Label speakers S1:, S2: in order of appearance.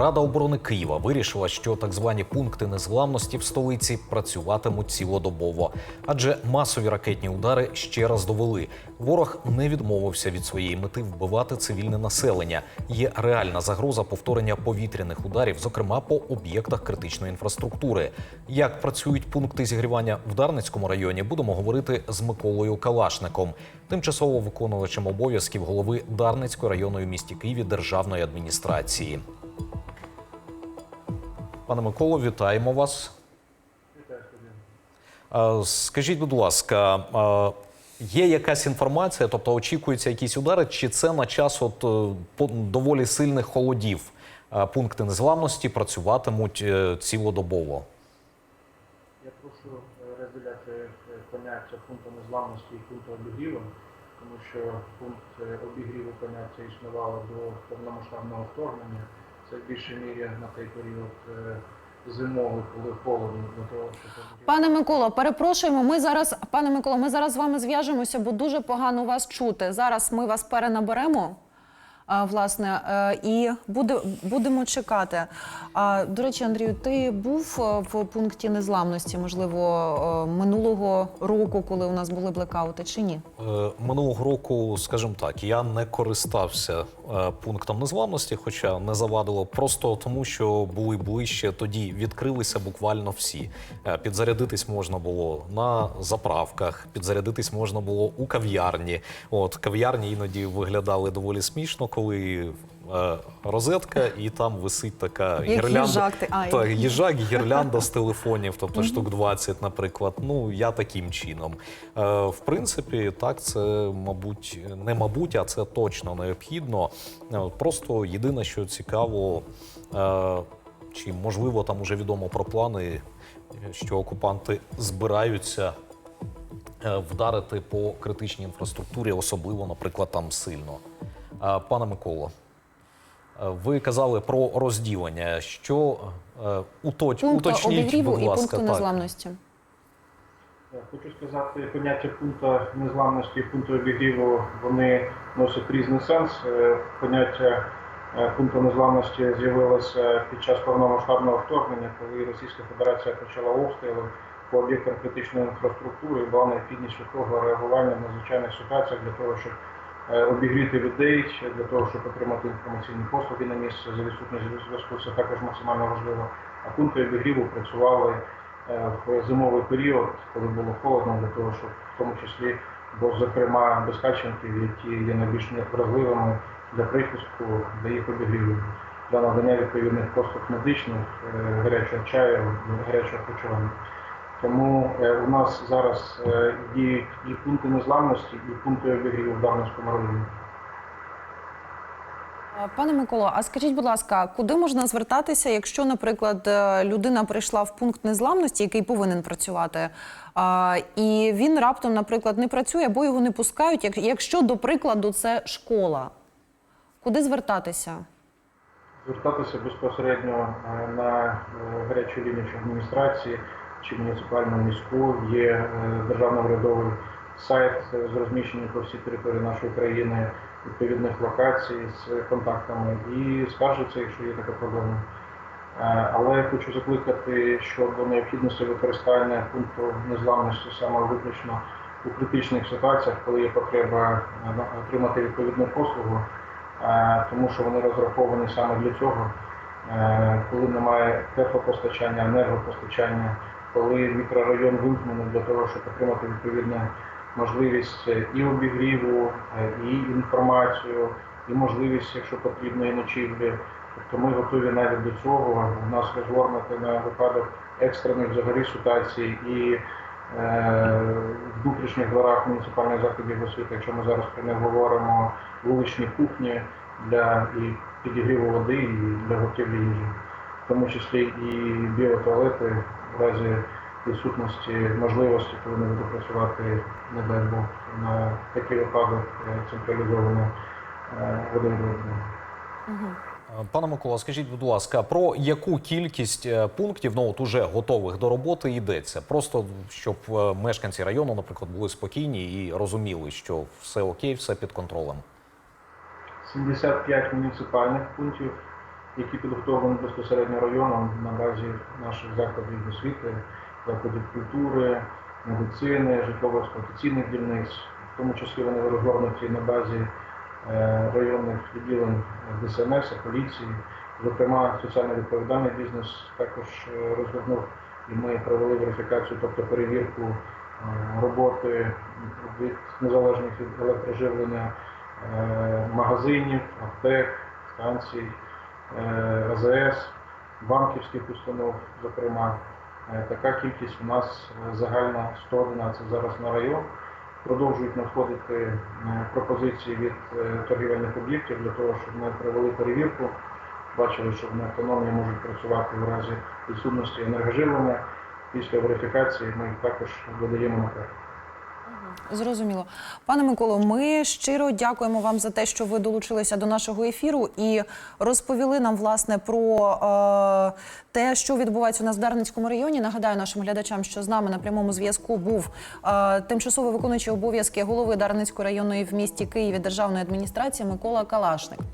S1: Рада оборони Києва вирішила, що так звані пункти незламності в столиці працюватимуть цілодобово, адже масові ракетні удари ще раз довели. Ворог не відмовився від своєї мети вбивати цивільне населення. Є реальна загроза повторення повітряних ударів, зокрема по об'єктах критичної інфраструктури. Як працюють пункти зігрівання в Дарницькому районі, будемо говорити з Миколою Калашником, тимчасово виконувачем обов'язків голови Дарницької районної місті Києві державної адміністрації. Пане Миколо, вітаємо вас. Е, Скажіть, будь ласка, е, є якась інформація, тобто очікуються якісь удари, чи це на час от е, доволі сильних холодів? Пункти незламності працюватимуть цілодобово.
S2: Я прошу розділяти поняття пункту незламності і пункту обігріву, тому що пункт обігріву поняття існувало до повномасштабного вторгнення. Це в більшій мірі на той період е, зимовий, коли холодно для того, щоб.
S3: Пане Миколо, перепрошуємо. Ми зараз, пане Миколо, ми зараз з вами зв'яжемося, бо дуже погано вас чути. Зараз ми вас перенаберемо. Власне, е, і буде, будемо чекати. До речі, Андрію, ти був е, в пункті незламності, можливо, е, минулого року, коли у нас були блекаути, чи ні?
S1: Минулого року, скажімо так, я не користався пунктом незламності, хоча не завадило, просто тому, що були ближче. Тоді відкрилися буквально всі. Підзарядитись можна було на заправках, підзарядитись можна було у кав'ярні. От кав'ярні іноді виглядали доволі смішно, коли. е, Розетка, і там висить така
S3: Як
S1: гірлянда.
S3: їжак ти- а,
S1: Так,
S3: як-
S1: їжак, гірлянда з телефонів, тобто штук 20, наприклад. Ну я таким чином. Е, в принципі, так, це мабуть, не мабуть, а це точно необхідно. Е, Просто єдине, що цікаво, е, чи можливо там уже відомо про плани, що окупанти збираються. е, Вдарити по критичній інфраструктурі, особливо, наприклад, там сильно. Е, Пане Миколо, е, ви казали про розділення. Що е, уточ...
S3: Пункту
S1: уточніть,
S3: обігріву
S1: будь
S3: і пункту
S1: так.
S3: незламності.
S2: Хочу сказати, поняття пункту незламності і пункту обігріву вони носять різний сенс. Поняття пункту незламності з'явилося під час повномасштабного вторгнення, коли Російська Федерація почала обстріли по об'єктам критичної інфраструктури. І була необхідність швидкого реагування в надзвичайних ситуаціях для того, щоб обігріти людей, для того, щоб отримати інформаційні послуги на місце за відсутність зв'язку. Це також максимально важливо. А пункти обігріву працювали е, в зимовий період, коли було холодно, для того, щоб в тому числі, бо зокрема безхатченків, які є найбільш вразливими для прихистку, для їх обігріву, для надання відповідних послуг медичних, е, гарячого чаю, гарячого харчування. Тому е, у нас зараз е, діють і пункти незламності, і пункти обігріву в Дарницькому районі.
S3: Е, Пане Миколо, а скажіть, будь ласка, куди можна звертатися, якщо, наприклад, людина прийшла в пункт незламності, який повинен працювати, і він раптом, наприклад, не працює або його не пускають, якщо, до прикладу, це школа? Куди звертатися?
S2: звертатися безпосередньо на гарячу лінію адміністрації чи муніципальну міську. Є е, державно-урядовий сайт е, з розміщенням по всій території нашої країни відповідних локацій з контактами і скаржиться, якщо є така проблема. Е, Але я хочу закликати щодо необхідності використання пункту незламності саме виключно у критичних ситуаціях, коли є потреба е, отримати відповідну послугу, е, тому що вони розраховані саме для цього, Е, коли немає теплопостачання, енергопостачання, коли мікрорайон вимкнений для того, щоб отримати відповідну можливість е, і обігріву, е, і інформацію, і можливість, якщо потрібно, і ночівлі. Тобто ми готові навіть до цього. У нас розгорнути на випадок екстрених взагалі ситуацій і е, в внутрішніх дворах муніципальних закладів освіти, якщо ми зараз про них говоримо, вуличні кухні для і підігріву води, і для готівлі їжі, в тому числі і біотуалети в разі відсутності можливості, коли не буде працювати, не дай Бог, на такий випадок е, централізовано е, водовідведення.
S1: Е, Пане Микола, скажіть, будь ласка, про яку кількість пунктів ну от уже готових до роботи йдеться? Просто щоб мешканці району, наприклад, були спокійні і розуміли, що все окей, все під контролем.
S2: 75 муніципальних пунктів які підготовлені безпосередньо районом на базі наших закладів освіти, закладів культури, медицини, житлово-експлуатаційних дільниць. В тому числі вони розгорнуті на базі е, районних відділень ДСНС, поліції. Зокрема, соціально відповідальний бізнес також е, розгорнув і ми провели верифікацію, тобто перевірку е, роботи від незалежних від електроживлення магазинів, аптек, станцій, АЗС, банківських установ, зокрема. Е, Така кількість у нас е, загальна 111 зараз на район. Продовжують надходити е, пропозиції від е, торгівельних об'єктів для того, щоб ми провели перевірку. Бачили, що вони автономні можуть працювати в разі відсутності енергоживлення. Після верифікації ми їх також видаємо на перегляд.
S3: Зрозуміло. Пане Миколо, ми щиро дякуємо вам за те, що ви долучилися до нашого ефіру і розповіли нам власне про е, те, що відбувається у нас в Дарницькому районі. Нагадаю нашим глядачам, що з нами на прямому зв'язку був е, тимчасово виконуючий обов'язки голови Дарницької районної в місті Києві державної адміністрації Микола Калашник.